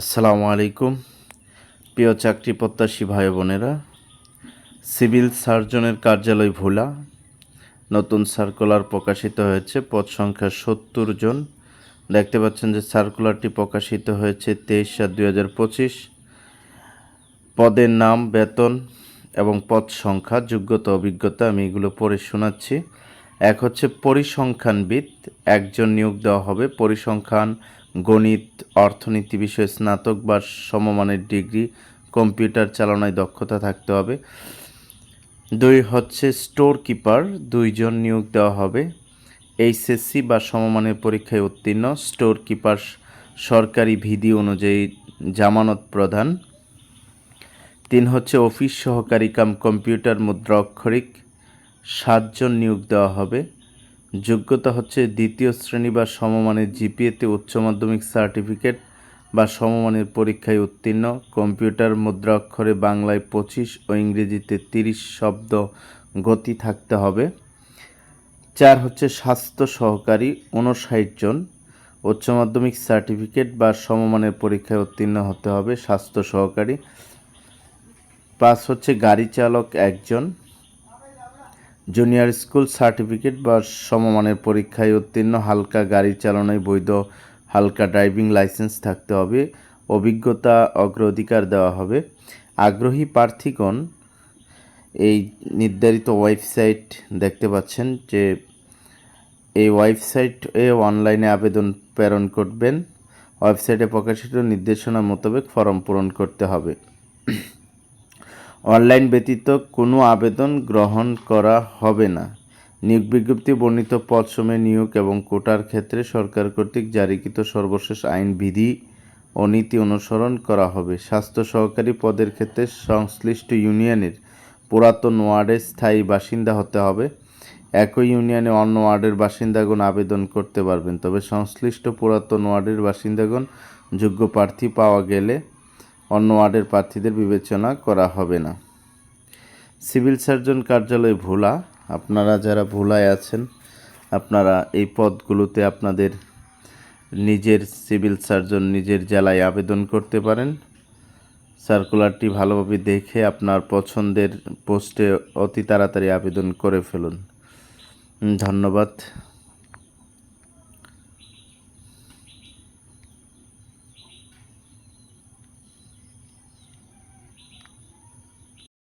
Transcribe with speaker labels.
Speaker 1: আসসালামু আলাইকুম। প্রিয় চাকরি প্রত্যাশী ভাই বোনেরা, সিভিল সার্জনের কার্যালয় ভোলা, নতুন সার্কুলার প্রকাশিত হয়েছে, পদ সংখ্যা সত্তর জন। দেখতে পাচ্ছেন যে সার্কুলারটি প্রকাশিত হয়েছে তেইশ সাত দুই হাজার পঁচিশ। পদের নাম, বেতন এবং পদ সংখ্যা, যোগ্যতা, অভিজ্ঞতা আমি এগুলো পড়ে শোনাচ্ছি। এক হচ্ছে পরিসংখ্যানবিদ, একজন নিয়োগ দেওয়া হবে। পরিসংখ্যান, গণিত, অর্থনীতি বিষয়ে স্নাতক বা সমমানের ডিগ্রি, কম্পিউটার চালনায় দক্ষতা থাকতে হবে। দুই হচ্ছে স্টোর কিপার দুইজন নিয়োগ দেওয়া হবে। এইচএসসি বা সমমানের পরীক্ষায় উত্তীর্ণ স্টোর কিপার সরকারি বিধি অনুযায়ী জামানত প্রদান। তিন হচ্ছে অফিস সহকারী কাম কম্পিউটার মুদ্রা অক্ষরিক সাতজন নিয়োগ দেওয়া হবে। যোগ্যতা হচ্ছে দ্বিতীয় শ্রেণি বা সমমানের জিপিএতে উচ্চ মাধ্যমিক সার্টিফিকেট বা সমমানের পরীক্ষায় উত্তীর্ণ। কম্পিউটার মুদ্রা অক্ষরে বাংলায় পঁচিশ ও ইংরেজিতে তিরিশ শব্দ গতি থাকতে হবে। চার হচ্ছে স্বাস্থ্য সহকারী উনষাট জন। উচ্চ মাধ্যমিক সার্টিফিকেট বা সমমানের পরীক্ষায় উত্তীর্ণ হতে হবে স্বাস্থ্য সহকারী। পাঁচ হচ্ছে গাড়ি চালক একজন। জুনিয়র স্কুল সার্টিফিকেট বা সমমানের পরীক্ষায় উত্তীর্ণ, হালকা গাড়ি চালানোয় বৈধ, হালকা ড্রাইভিং লাইসেন্স থাকতে হবে, অভিজ্ঞতা অগ্রাধিকার দেওয়া হবে। আগ্রহী প্রার্থীগণ, এই নির্ধারিত ওয়েবসাইট দেখতে পাচ্ছেন যে এই ওয়েবসাইটে অনলাইনে আবেদন প্রেরণ করবেন। ওয়েবসাইটে প্রকাশিত নির্দেশনা মোতাবেক ফর্ম পূরণ করতে হবে। অনলাইন ব্যতীত কোনো আবেদন গ্রহণ করা হবে না। নিয়োগ বিজ্ঞপ্তি বর্ণিত পদসমে নিয়োগ এবং কোটার ক্ষেত্রে সরকার কর্তৃক জারিকৃত সর্বশেষ আইন, বিধি ও নীতি অনুসরণ করা হবে। স্বাস্থ্য সহকারী পদের ক্ষেত্রে সংশ্লিষ্ট ইউনিয়নের পুরাতন ওয়ার্ডের স্থায়ী বাসিন্দা হতে হবে। একই ইউনিয়নে অন্য ওয়ার্ডের বাসিন্দাগণ আবেদন করতে পারবেন, তবে সংশ্লিষ্ট পুরাতন ওয়ার্ডের বাসিন্দাগণ যোগ্য প্রার্থী পাওয়া গেলে অন্য ওয়ার্ডের প্রার্থীদের বিবেচনা করা হবে না। সিভিল সার্জন কার্যালয় ভোলা, আপনারা যারা ভোলায় আছেন, আপনারা এই পদগুলোতে আপনাদের নিজের সিভিল সার্জন নিজের জেলায় আবেদন করতে পারেন। সার্কুলারটি ভালোভাবে দেখে আপনার পছন্দের পোস্টে অতি তাড়াতাড়ি আবেদন করে ফেলুন। ধন্যবাদ।